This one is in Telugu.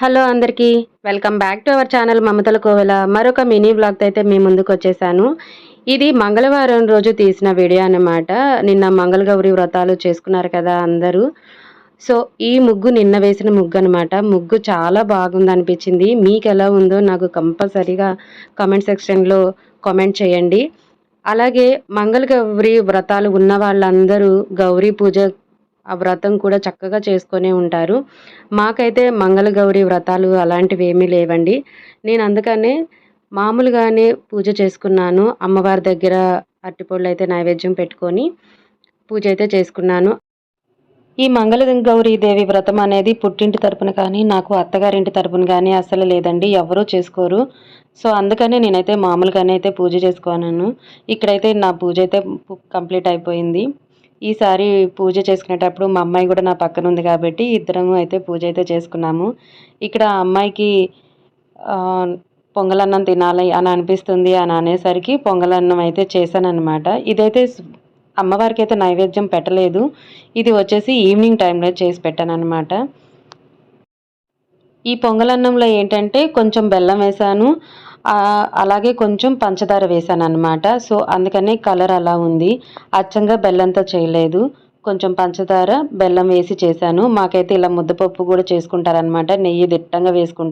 హలో అందరికీ welcome back to our channel మమతల కోవెల. మరొక మినీ బ్లాగ్తో అయితే మీ ముందుకు వచ్చేసాను. ఇది మంగళవారం రోజు తీసిన వీడియో అన్నమాట. నిన్న మంగళగౌరి వ్రతాలు చేసుకున్నారు కదా అందరూ. సో ఈ ముగ్గు నిన్న వేసిన ముగ్గు అనమాట ముగ్గు చాలా బాగుంది అనిపించింది. మీకు ఎలా ఉందో నాకు కంపల్సరీగా కామెంట్ సెక్షన్లో కామెంట్ చేయండి. అలాగే మంగళగౌరి వ్రతాలు ఉన్న వాళ్ళందరూ గౌరీ పూజ ఆ వ్రతం కూడా చక్కగా చేసుకొనే ఉంటారు. మాకైతే మంగళగౌరి వ్రతాలు అలాంటివి ఏమీ లేవండి. నేను అందుకనే మామూలుగానే పూజ చేసుకున్నాను. అమ్మవారి దగ్గర అరటిపళ్ళు అయితే నైవేద్యం పెట్టుకొని పూజ అయితే చేసుకున్నాను. ఈ మంగళ దేవి వ్రతం అనేది పుట్టింటి తరపున కానీ నాకు అత్తగారింటి తరపున కానీ అసలు లేదండి. ఎవరూ చేసుకోరు. సో అందుకనే నేనైతే మామూలుగానే అయితే పూజ చేసుకున్నాను. ఇక్కడైతే నా పూజ అయితే కంప్లీట్ అయిపోయింది. ఈసారి పూజ చేసుకునేటప్పుడు మా అమ్మాయి కూడా నా పక్కన ఉంది కాబట్టి ఇద్దరం అయితే పూజ అయితే చేసుకున్నాము. ఇక్కడ అమ్మాయికి పొంగలన్నం తినాలి అని అనిపిస్తుంది అని అనేసరికి పొంగలన్నం అయితే చేశానన్నమాట. ఇదైతే అమ్మవారికి అయితే నైవేద్యం పెట్టలేదు. ఇది వచ్చేసి ఈవినింగ్ టైంలో చేసి పెట్టాను అనమాట ఈ పొంగలన్నంలో ఏంటంటే కొంచెం బెల్లం వేసాను అలాగే కొంచెం పంచదార వేసాను అనమాట సో అందుకనే కలర్ అలా ఉంది. అచ్చంగా బెల్లంతో చేయలేదు. కొంచెం పంచదార బెల్లం వేసి చేశాను. మాకైతే ఇలా ముద్దపప్పు కూడా చేసుకుంటారనమాట నెయ్యి దిట్టంగా వేసుకుంటారు.